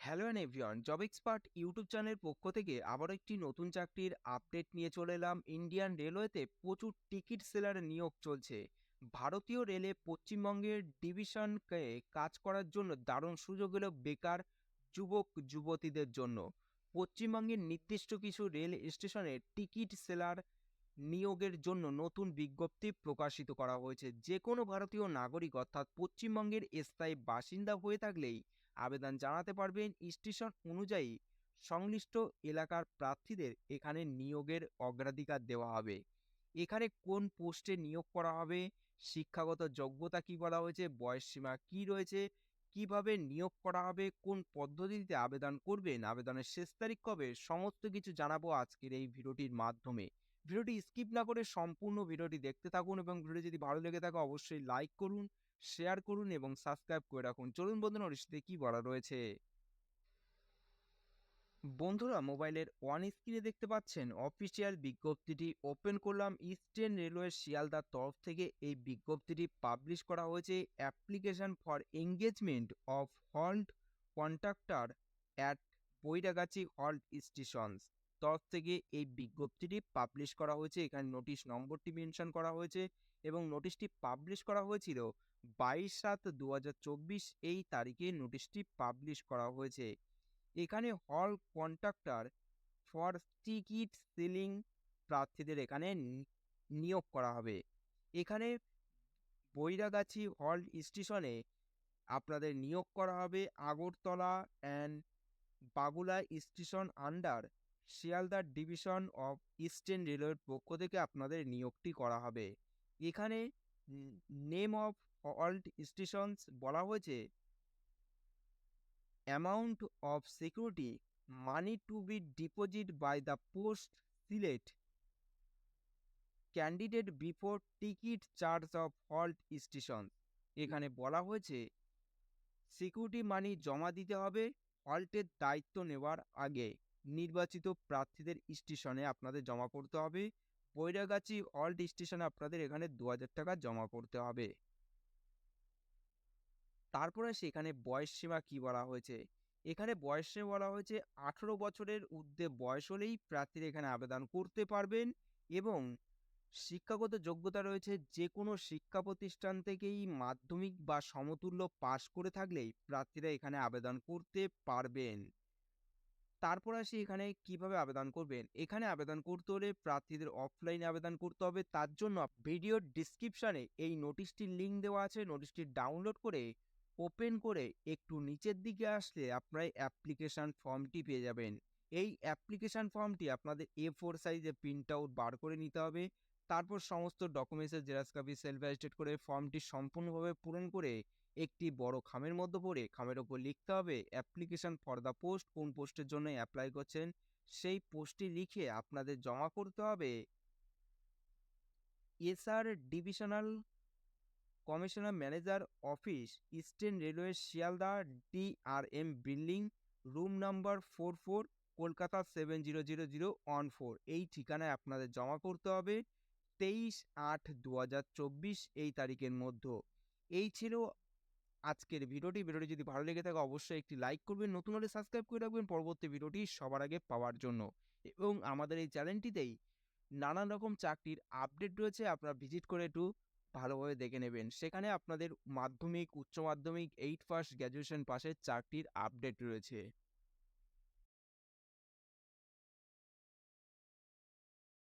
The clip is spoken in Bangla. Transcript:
Hello and everyone job expert YouTube চ্যানেলের পক্ষ থেকে আবার একটি নতুন চাকরির আপডেট নিয়ে চলে এলাম। ইন্ডিয়ান রেলওয়েতে প্রচুর টিকিট সেলার নিয়োগ চলছে। ভারতীয় রেলে পশ্চিমবঙ্গের ডিভিশনকে কাজ করার জন্য দারুণ সুযোগ এলো বেকার যুবক, যুবতীদের জন্য। পশ্চিমবঙ্গের নির্দিষ্ট কিছু রেল স্টেশনে টিকিট সেলার নিয়োগের জন্য নতুন বিজ্ঞপ্তি প্রকাশিত করা হয়েছে। যে কোনো ভারতীয় নাগরিক অর্থাৎ পশ্চিমবঙ্গের স্থায়ী বাসিন্দা হয়ে থাকলেই আবেদন জানাতে পারবেন স্টেশন অনুযায়ী সংশ্লিষ্ট এলাকার প্রার্থীদের এখানে নিয়োগের অগ্রাধিকার দেওয়া হবে। এখানে কোন পোস্টে নিয়োগ করা হবে, শিক্ষাগত যোগ্যতা কি বলা হয়েছে বয়সসীমা কি রয়েছে, কীভাবে নিয়োগ করা হবে, কোন পদ্ধতিতে আবেদন করবেন, আবেদনের শেষ তারিখ কবে, সমস্ত কিছু জানাব আজকের এই ভিডিওটির মাধ্যমে। ভিডিওটি স্কিপ না করে সম্পূর্ণ ভিডিওটি দেখতে থাকুন এবং ভিডিও যদি ভালো লেগে থাকে অবশ্যই লাইক করুন শেয়ার করুন এবং সাবস্ক্রাইব করে রাখুন। চলুন বন্ধুরা সাথে কী বলা রয়েছে? বন্ধুরা, মোবাইলের ওয়ান স্ক্রিনে দেখতে পাচ্ছেন অফিসিয়াল বিজ্ঞপ্তিটি ওপেন করলাম। ইস্টার্ন রেলওয়ে শিয়ালদার তরফ থেকে এই বিজ্ঞপ্তিটি পাবলিশ করা হয়েছে। Application for engagement of halt contractor at Bairagachhi halt stations তরফ থেকে এই বিজ্ঞপ্তিটি পাবলিশ করা হয়েছে। এখানে নোটিশ নম্বরটি মেনশন করা হয়েছে এবং নোটিশটি পাবলিশ করা হয়েছিল বাইশ সাত দু এই তারিখে নোটিশটি পাবলিশ করা হয়েছে। এখানে হল কন্ট্রাক্টর ফর টিকিট সেলিং প্রার্থীদের এখানে নিয়োগ করা হবে। এখানে বৈরাগাছি হল স্টেশনে আপনাদের নিয়োগ করা হবে Agartala and Bagula station under শিয়ালদার ডিভিশন অফ ইস্টার্ন রেলওয়ের পক্ষ থেকে আপনাদের নিয়োগটি করা হবে। এখানে নেম অফ অল্ট স্টেশনস বলা হয়েছে। Amount of security money to be deposit by the post select candidate before ticket charge of halt station এখানে বলা হয়েছে সিকিউরিটি মানি জমা দিতে হবে হল্টের দায়িত্ব নেওয়ার আগে। নির্বাচিত প্রার্থীদের স্টেশনে আপনাদের জমা করতে হবে। বৈরাগাছি হল্ট স্টেশনে আপনাদের এখানে দু হাজার টাকা জমা করতে হবে। তারপরে সেখানে বয়স সীমা কী বলা হয়েছে? এখানে বয়সে বলা হয়েছে আঠেরো বছরের ঊর্ধ্বে বয়স হলেই প্রার্থীরা এখানে আবেদন করতে পারবেন এবং শিক্ষাগত যোগ্যতা রয়েছে যে কোনো শিক্ষা প্রতিষ্ঠান থেকেই মাধ্যমিক বা সমতুল্য পাশ করে থাকলেই প্রার্থীরা এখানে আবেদন করতে পারবেন। তারপর আসি এখানে কীভাবে আবেদন করবেন? এখানে আবেদন করতে হলে প্রার্থীদের অফলাইনে আবেদন করতে হবে। তার জন্য ভিডিওর ডিসক্রিপশানে এই নোটিশটির লিঙ্ক দেওয়া আছে। নোটিশটি ডাউনলোড করে ওপেন করে একটু নিচের দিকে আসলে আপনার অ্যাপ্লিকেশান ফর্মটি পেয়ে যাবেন। এই অ্যাপ্লিকেশান ফর্মটি আপনাদের এ ফোর সাইজে প্রিন্ট আউট বার করে নিতে হবে। তারপর সমস্ত ডকুমেন্টসের জেরাক্স কপি সেলফ অ্যাস্টেড করে ফর্মটি সম্পূর্ণভাবে পূরণ করে একটি বড় খামের মধ্যে পড়ে খামের ওপর লিখতে হবে অ্যাপ্লিকেশান ফর দ্য পোস্ট কোন পোস্টের জন্য অ্যাপ্লাই করছেন। সেই পোস্টটি লিখে আপনাদের জমা করতে হবে। SR divisional commissioner manager office eastern railway Sealdah DRM building room number four four Kolkata seven zero zero zero one four. এই ঠিকানায় আপনাদের জমা করতে হবে তেইশ আট দু এই তারিখের মধ্যে। এই ছিল আজকের ভিডিওটি ভিডিওটি যদি ভালো লেগে থাকে অবশ্যই একটি লাইক করবেন, নতুন হলে সাবস্ক্রাইব করে রাখবেন পরবর্তী ভিডিওটি সবার আগে পাওয়ার জন্য। এবং আমাদের এই চ্যানেলটিতেই নানান রকম চাকরির আপডেট রয়েছে, আপনারা ভিজিট করে একটু ভালোভাবে দেখে নেবেন। সেখানে আপনাদের মাধ্যমিক, উচ্চ মাধ্যমিক, এইট ফার্স্ট গ্র্যাজুয়েশন পাশের চাকরির আপডেট রয়েছে।